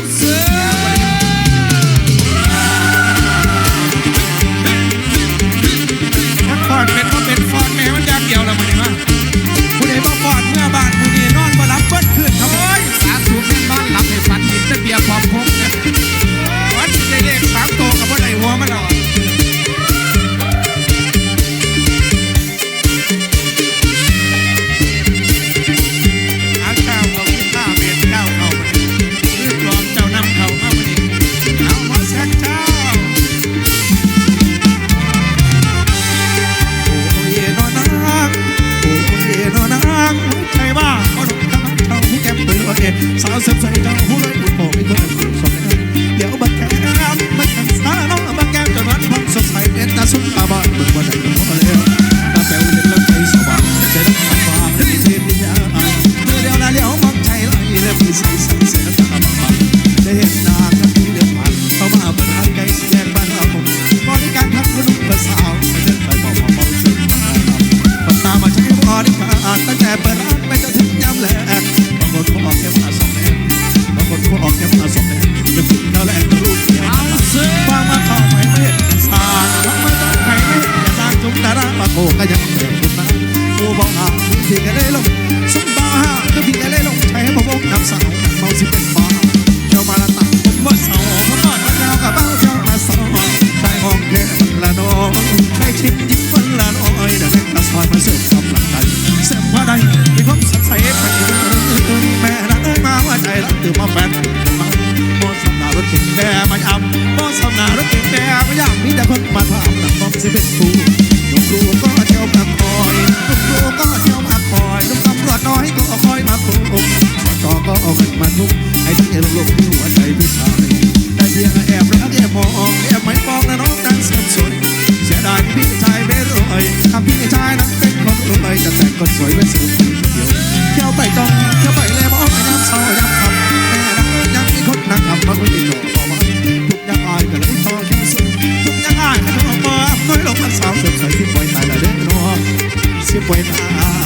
Yeah. ษสาวเสพใจจนาหัวไรหุ่นโป่งเป็นคนสดเดี๋ยวบักแก้มไม่ทันสาน้องบักแก้มจะรันพันสดใสเป็นตาสุดตาบานเบิกวันไหนพอแล้วตาแป๋วเล็กลักใจสวางใจรักตาฟ้าเทพนิยายเธอเดียวนาเดียวมักใจไหลและพี่ใส่ใส่เสียตาีกันเลยลงสุดบ้าห้าก็พี่กันเลยลงใช้ให้ผมวงนำสาวเมาสิเป็นบ้าเจ้ามาละตักผมว่าสาวมาก่อนเจ้ากับเบ้าเจ้ามาสาวได้ห้องแค่ละน้องได้ชิมยิ้มฟันละน้อยเด้แมตาซอยมาเสิร์ฟควหลังใจเสียงว่าใดมีความสดใสไปแม่ละได้มาว่าใจละตื่นมาแฟนมาโบสำนารถเก่งแม่มาย้ำโบสำนารถเก่งแม่มาย้ำมีแต่คน buena.